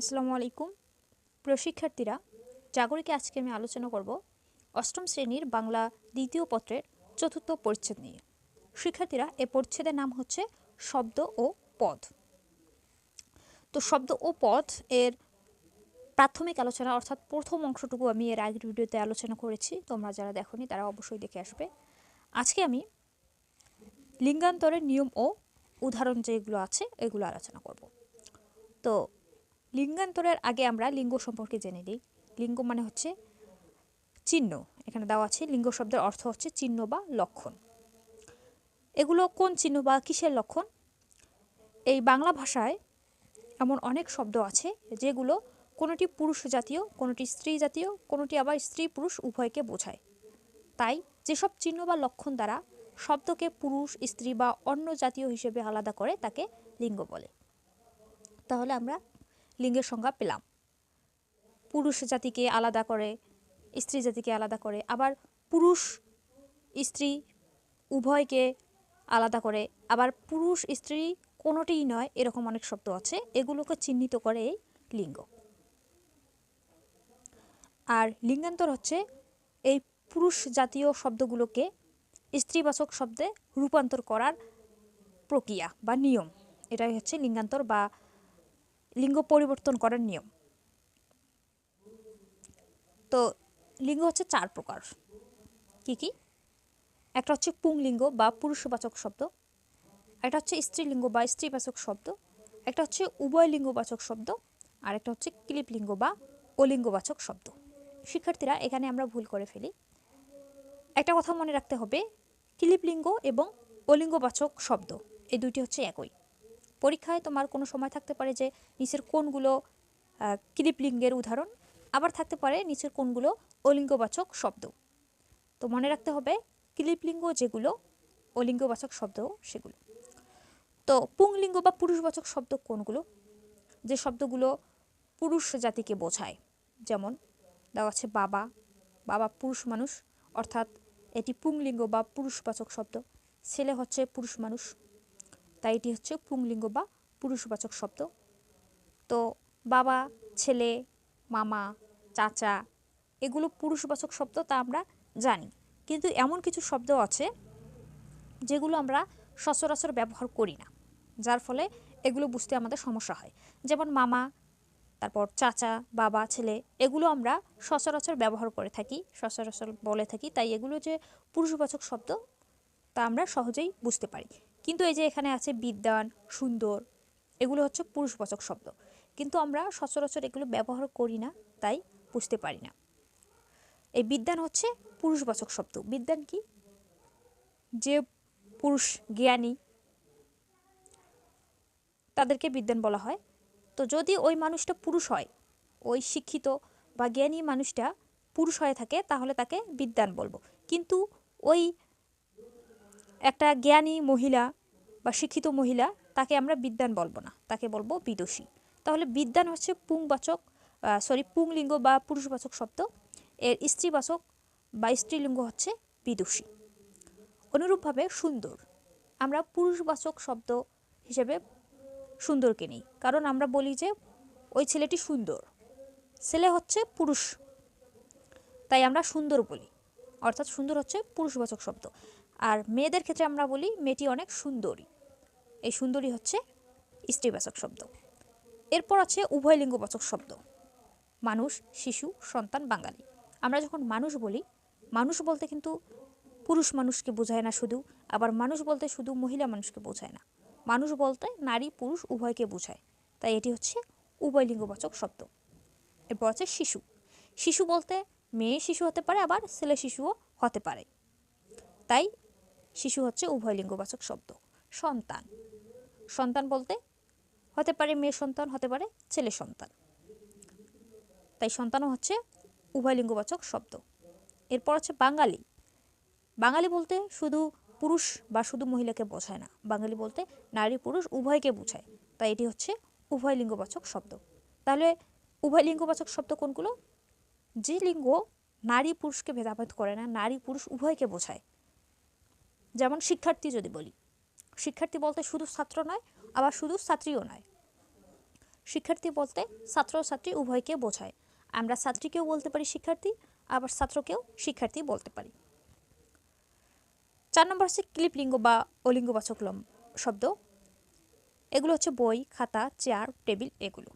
আসসালামু আলাইকুম। প্রশিক্ষার্থীরা, জাগরিকে আজকে আমি আলোচনা করব অষ্টম শ্রেণির বাংলা দ্বিতীয় পত্রের চতুর্থ পরিচ্ছেদ নিয়ে। শিক্ষার্থীরা, এ পরিচ্ছেদের নাম হচ্ছে শব্দ ও পদ। তো শব্দ ও পদ এর প্রাথমিক আলোচনা, অর্থাৎ প্রথম অংশটুকু আমি এর আগের ভিডিওতে আলোচনা করেছি, তোমরা যারা দেখোনি তারা অবশ্যই দেখে আসবে। আজকে আমি লিঙ্গান্তরের নিয়ম ও উদাহরণ যেগুলো আছে, এগুলো আলোচনা করব। তো লিঙ্গান্তরের আগে আমরা লিঙ্গ সম্পর্কে জেনে নিই। লিঙ্গ মানে হচ্ছে চিহ্ন। এখানে দেওয়া আছে, লিঙ্গ শব্দের অর্থ হচ্ছে চিহ্ন বা লক্ষণ। এগুলো কোন চিহ্ন বা কিসের লক্ষণ? এই বাংলা ভাষায় এমন অনেক শব্দ আছে যেগুলো কোনোটি পুরুষ জাতীয়, কোনোটি স্ত্রী জাতীয়, কোনোটি আবার স্ত্রী পুরুষ উভয়কে বোঝায়। তাই যেসব চিহ্ন বা লক্ষণ দ্বারা শব্দকে পুরুষ, স্ত্রী বা অন্য জাতীয় হিসেবে আলাদা করে তাকে লিঙ্গ বলে। তাহলে আমরা লিঙ্গের সংজ্ঞা পেলাম। পুরুষ জাতিকে আলাদা করে, স্ত্রী জাতিকে আলাদা করে, আবার পুরুষ, স্ত্রী উভয়কে আলাদা করে, আবার পুরুষ, স্ত্রী কোনোটিই নয়, এরকম অনেক শব্দ আছে, এগুলোকে চিহ্নিত করে এই লিঙ্গ। আর লিঙ্গান্তর হচ্ছে এই পুরুষ জাতীয় শব্দগুলোকে স্ত্রীবাচক শব্দে রূপান্তর করার প্রক্রিয়া বা নিয়ম। এটাই হচ্ছে লিঙ্গান্তর বা লিঙ্গ পরিবর্তন করার নিয়ম। তো লিঙ্গ হচ্ছে চার প্রকার। কি কি? একটা হচ্ছে পুংলিঙ্গ বা পুরুষবাচক শব্দ, একটা হচ্ছে স্ত্রীলিঙ্গ বা স্ত্রীবাচক শব্দ, একটা হচ্ছে উভয় লিঙ্গবাচক শব্দ, আর একটা হচ্ছে ক্লিপলিঙ্গ বা অলিঙ্গবাচক শব্দ। শিক্ষার্থীরা, এখানে আমরা ভুল করে ফেলি। একটা কথা মনে রাখতে হবে, ক্লিপলিঙ্গ এবং অলিঙ্গবাচক শব্দ, এই দুইটি হচ্ছে একই। পরীক্ষায় তোমার কোনো সময় থাকতে পারে যে নিচের কোনগুলো ক্লিপলিঙ্গের উদাহরণ, আবার থাকতে পারে নিচের কোনগুলো অলিঙ্গবাচক শব্দ। তো মনে রাখতে হবে ক্লিপলিঙ্গ যেগুলো, অলিঙ্গবাচক শব্দ সেগুলো। তো পুংলিঙ্গ বা পুরুষবাচক শব্দ কোনগুলো? যে শব্দগুলো পুরুষ জাতিকে বোঝায়। যেমন দেওয়া আছে বাবা বাবা পুরুষ মানুষ, অর্থাৎ এটি পুংলিঙ্গ বা পুরুষবাচক শব্দ। ছেলে হচ্ছে পুরুষ মানুষ। তাই এটি হচ্ছে পুংলিঙ্গ বা পুরুষবাচক শব্দ। তো বাবা, ছেলে, মামা, চাচা, এগুলো পুরুষবাচক শব্দ তা আমরা জানি। কিন্তু এমন কিছু শব্দ আছে যেগুলো আমরা সচরাচর ব্যবহার করি না, যার ফলে এগুলো বুঝতে আমাদের সমস্যা হয়। যেমন মামা, তারপর চাচা, বাবা, ছেলে, এগুলো আমরা সচরাচর ব্যবহার করে থাকি, সচরাচর বলে থাকি। তাই এগুলো যে পুরুষবাচক শব্দ তা আমরা সহজেই বুঝতে পারি। কিন্তু এই যে এখানে আছে বিদ্যান, সুন্দর, এগুলো হচ্ছে পুরুষবাচক শব্দ। কিন্তু আমরা সচরাচর এগুলো ব্যবহার করি না, তাই বুঝতে পারি না। এই বিদ্যান হচ্ছে পুরুষবাচক শব্দ। বিদ্যান কি? যে পুরুষ জ্ঞানী, তাদেরকে বিদ্যান বলা হয়। তো যদি ওই মানুষটা পুরুষ হয়, ওই শিক্ষিত বা জ্ঞানী মানুষটা পুরুষ হয়ে থাকে, তাহলে তাকে বিদ্যান বলব। কিন্তু ওই একটা জ্ঞানী মহিলা বা শিক্ষিত মহিলা, তাকে আমরা বিদ্যান বলব না, তাকে বলব বিদুষী। তাহলে বিদ্যান হচ্ছে পুংবাচক সরি পুংলিঙ্গ বা পুরুষবাচক শব্দ। এর স্ত্রীবাচক বা স্ত্রীলিঙ্গ হচ্ছে বিদুষী। অনুরূপভাবে সুন্দর। আমরা পুরুষবাচক শব্দ হিসেবে সুন্দরকে নিই। কারণ আমরা বলি যে ওই ছেলেটি সুন্দর। ছেলে হচ্ছে পুরুষ। তাই আমরা সুন্দর বলি। অর্থাৎ সুন্দর হচ্ছে পুরুষবাচক শব্দ। আর মেয়েদের ক্ষেত্রে আমরা বলি মেয়েটি অনেক সুন্দরী। এই সুন্দরী হচ্ছে স্ত্রীবাচক শব্দ। এরপর আছে উভয় লিঙ্গবাচক শব্দ। মানুষ, শিশু, সন্তান, বাঙালি। আমরা যখন মানুষ বলি, মানুষ বলতে কিন্তু পুরুষ মানুষকে বোঝায় না শুধু, আবার মানুষ বলতে শুধু মহিলা মানুষকে বোঝায় না। মানুষ বলতে নারী, পুরুষ উভয়কে বোঝায়। তাই এটি হচ্ছে উভয় লিঙ্গবাচক শব্দ। এরপর আছে শিশু। শিশু বলতে মেয়ে শিশু হতে পারে, আবার ছেলে শিশুও হতে পারে। তাই শিশু হচ্ছে উভয় লিঙ্গবাচক শব্দ। সন্তান। সন্তান বলতে হতে পারে মেয়ে সন্তান, হতে পারে ছেলে সন্তান। তাই সন্তানও হচ্ছে উভয় লিঙ্গবাচক শব্দ। এরপর হচ্ছে বাঙালি। বাঙালি বলতে শুধু পুরুষ বা শুধু মহিলাকে বোঝায় না। বাঙালি বলতে নারী, পুরুষ উভয়কে বোঝায়। তাই এটি হচ্ছে উভয় লিঙ্গবাচক শব্দ। তাহলে উভয় লিঙ্গবাচক শব্দ কোনগুলো? যে লিঙ্গ নারী পুরুষকে ভেদাভেদ করে না, নারী পুরুষ উভয়কে বোঝায়। যেমন শিক্ষার্থী যদি বলি। শিক্ষার্থী বলতে শুধু ছাত্র নয়, আবার শুধু ছাত্রীও নয়। শিক্ষার্থী বলতে ছাত্র ছাত্রী উভয়কে বোঝায়। আমরা ছাত্রীকেও বলতে পারি শিক্ষার্থী, আবার ছাত্রকেও শিক্ষার্থী বলতে পারি। চার নম্বর হচ্ছে ক্লিপ লিঙ্গ বা অলিঙ্গবাচক শব্দ। এগুলো হচ্ছে বই, খাতা, চেয়ার, টেবিল, এগুলো।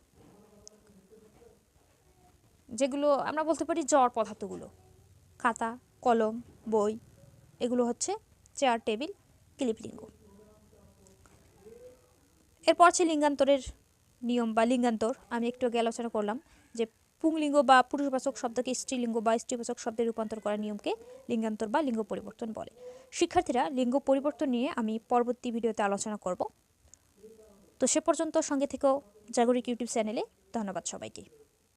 যেগুলো আমরা বলতে পারি জ্বর পদার্থগুলো। খাতা, কলম, বই, এগুলো হচ্ছে চেয়ার, টেবিল, ক্লিপ লিঙ্গ। এরপর আছে লিঙ্গান্তরের নিয়ম বা লিঙ্গান্তর। আমি একটু আগে আলোচনা করলাম যে পুংলিঙ্গ বা পুরুষবাচক শব্দকে স্ত্রীলিঙ্গ বা স্ত্রীবাচক শব্দে রূপান্তর করার নিয়মকে লিঙ্গান্তর বা লিঙ্গ পরিবর্তন বলে। শিক্ষার্থীরা লিঙ্গ পরিবর্তন নিয়ে আমি পরবর্তী ভিডিওতে আলোচনা করব। তো সে পর্যন্ত সঙ্গে থেকেও জাগরিক ইউটিউব চ্যানেলে ধন্যবাদ সবাইকে।